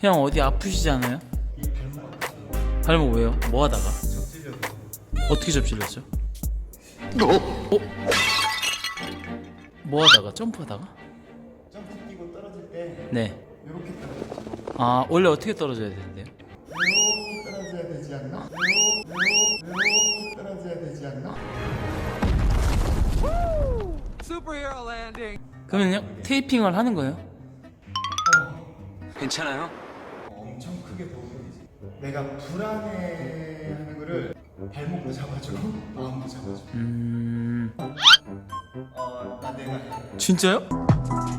형 어디 아프시지 않아요? 발목 왜요? 뭐 하다가? 어떻게 접질렸죠? 어? 뭐 하다가? 점프하다가? 점프 뛰고 떨어질 때 네. 이렇게 떨어지고 아 원래 어떻게 떨어져야 되는데요? 이렇게 떨어져야 되지 않나? 이렇게 떨어져야 되지 않나? Superhero landing. 그러면요 테이핑을 하는 거예요? 괜찮아요? 엄청 크게 도움이 되지 내가 불안해하는 거를 발목으로 잡아주고 마음으로 잡아주고 음 어 나 내가 해. 진짜요?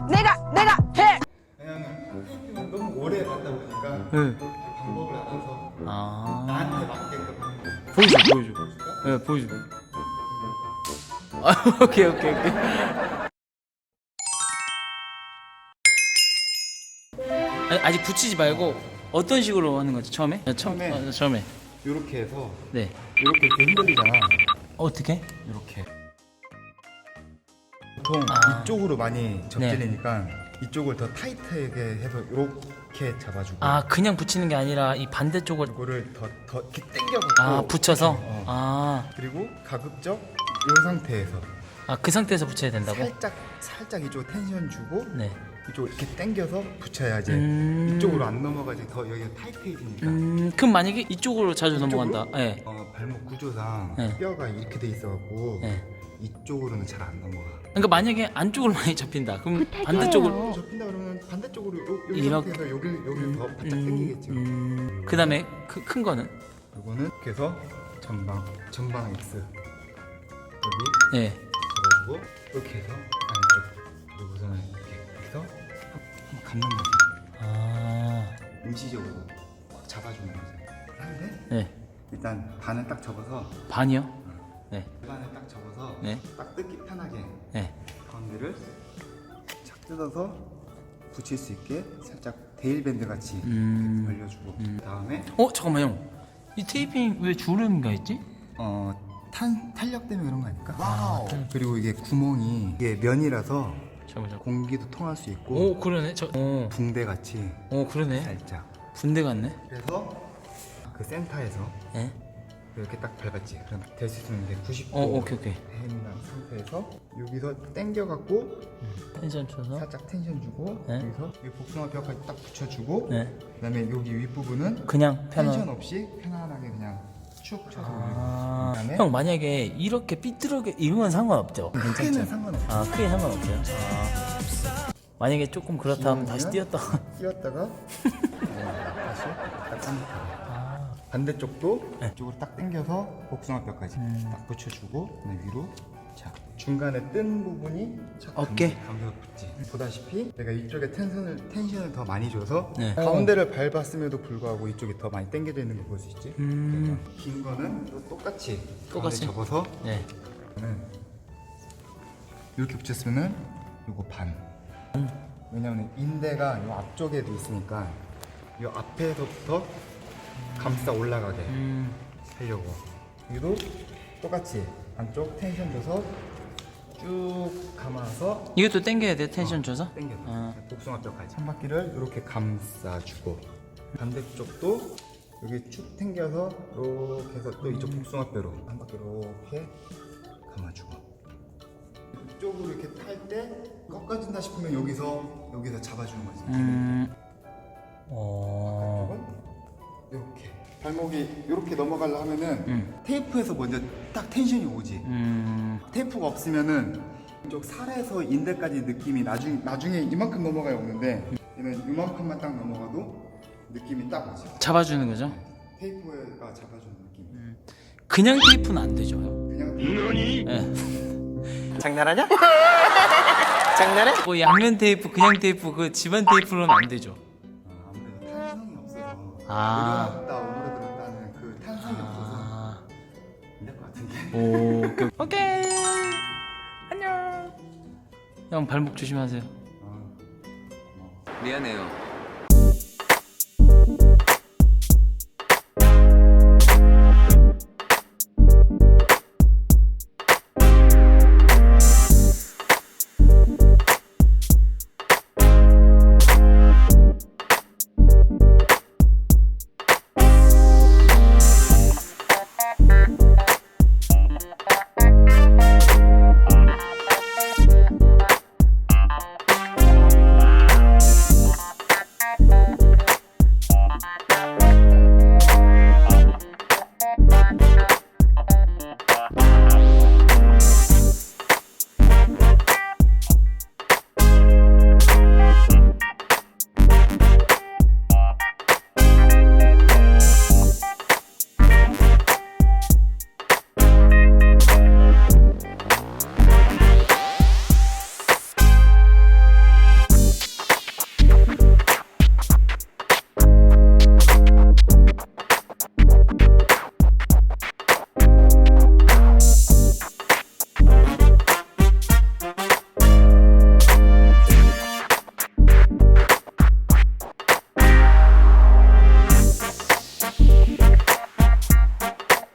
내가 내가 해. 왜냐면 테이핑을 너무 오래 받다 보니까 네. 그 방법을 알아서 아 나한테 맞게끔 보여줘 보여줘. 네 보여줘. 아 오케이 오케이 오케이. 아니, 아직 붙이지 말고 어떤 식으로 하는 거죠 처음에? 네, 처음 처음에. 어, 처음에. 이렇게 해서 네. 이렇게 이렇게 흔들리잖아 어떻게? 이렇게 보통 아. 이쪽으로 많이 접질리니까 이쪽을 더 타이트하게 해서 이렇게 잡아주고 아 그냥 붙이는 게 아니라 이 반대쪽을 이거를 더, 더 이렇게 당겨갖고 아 붙여서 어. 아. 그리고 가급적 이 상태에서 아 그 상태에서 붙여야 된다고? 살짝 살짝 이쪽 텐션 주고 네. 이쪽 이렇게 당겨서 붙여야지 음. 이쪽으로 안 넘어가지 더 여기가 타이트해지니까 음 그럼 만약에 이쪽으로 자주 이쪽으로? 넘어간다. 네. 어, 발목 구조상 네. 뼈가 이렇게 돼 있어갖고 네. 이쪽으로는 잘 안 넘어가 그러니까 만약에 안쪽으로 많이 잡힌다. 그럼 반대쪽으로 접힌다 그러면 반대쪽으로 요, 요 이렇게. 상태에서 여기를 여기를 더 바짝 당기겠죠 음, 그다음에 그, 큰 거는 이렇게 해서 전방 전방 X 여기 네. 잡아주고 이렇게 해서 안쪽 그리고서는 이렇게 해서 한번 감는 거죠 아. 임시적으로 잡아주는 거죠 하는데 네. 일단 반은 딱 접어서 반이요? 네. 반을 딱 접어서 네. 딱 뜯기 편하게 네. 가운데를 착 뜯어서 붙일 수 있게 살짝 데일밴드 같이 음. 벌려주고 그 다음에 어 잠깐만 형. 이 테이핑 왜 주름인가 있지? 어 탄, 탄력 때문에 그런 거 아닐까? 그리고 이게 구멍이 이게 면이라서 잠깐만 잠깐. 공기도 통할 수 있고 오 그러네. 저. 오. 붕대 같이 오 그러네. 살짝 군대 같네. 그래서 그 센터에서 네. 이렇게 딱 밟았지 그럼 될 수 있으면 이제 90도 어 오케이 오케이. 된 상태에서 여기서 당겨갖고 텐션 쳐서. 살짝 텐션 주고 네. 여기서 이 복숭아 뼈까지 딱 붙여주고 네. 그다음에 여기 윗 부분은 그냥 텐션 편한. 없이 편안하게 그냥 올리고 아. 그다음에 형 만약에 이렇게 삐뚤게 이건 상관없죠. 크게는 괜찮죠? 상관없어 아 크게 상관없어요. 아. 만약에 조금 그렇다면 다시 뛰었다. 뛰었다가 네, 다시 딱 당겨 반대쪽도 이쪽으로 딱 당겨서 복숭아 뼈까지 딱 붙여주고 그다음에 위로 자 중간에 뜬 부분이 착 어깨? 감겨 붙지 보다시피 내가 이쪽에 텐션을 텐션을 더 많이 줘서 네. 가운데를 밟았음에도 불구하고 이쪽이 더 많이 당겨져 있는 거볼수 있지 음. 긴 거는 또 똑같이 똑같이? 가운데 접어서 네. 는 이렇게 붙였으면은 요거 반. 왜냐면 인대가 요 앞쪽에도 있으니까 요 앞에서부터 감싸 올라가게 음. 하려고. 여기도 똑같이 안쪽 텐션 줘서 쭉 감아서 이것도 당겨야 돼 텐션 줘서. 당겨. 아. 복숭아 뼈까지. 한 바퀴를 이렇게 감싸주고 반대쪽도 여기 축 당겨서 이렇게 해서 또 이쪽 복숭아 뼈로 한 바퀴 이렇게 감아주고 이쪽으로 이렇게 탈 때 꺾어진다 싶으면 여기서 여기서 잡아주는 거지. 음. 어. 이렇게 발목이 이렇게 넘어가려 하면은 음. 테이프에서 먼저 딱 텐션이 오지. 음. 테이프가 없으면은 이쪽 살에서 인대까지 느낌이 나중 나중에 이만큼 넘어가야 오는데 얘는 이만큼만 딱 넘어가도 느낌이 딱 오지. 잡아주는 거죠? 테이프가 잡아주는 느낌. 그냥 테이프는 안 되죠. 형. 그냥 예. 장난하냐? 장난해? 뭐 양면 테이프, 그냥 테이프, 그 집안 테이프로는 안 되죠. 아, 아무래도 탄성이 없어서 아. 오. 오케이. 오케이. 안녕. 형 발목 조심하세요. 미안해요.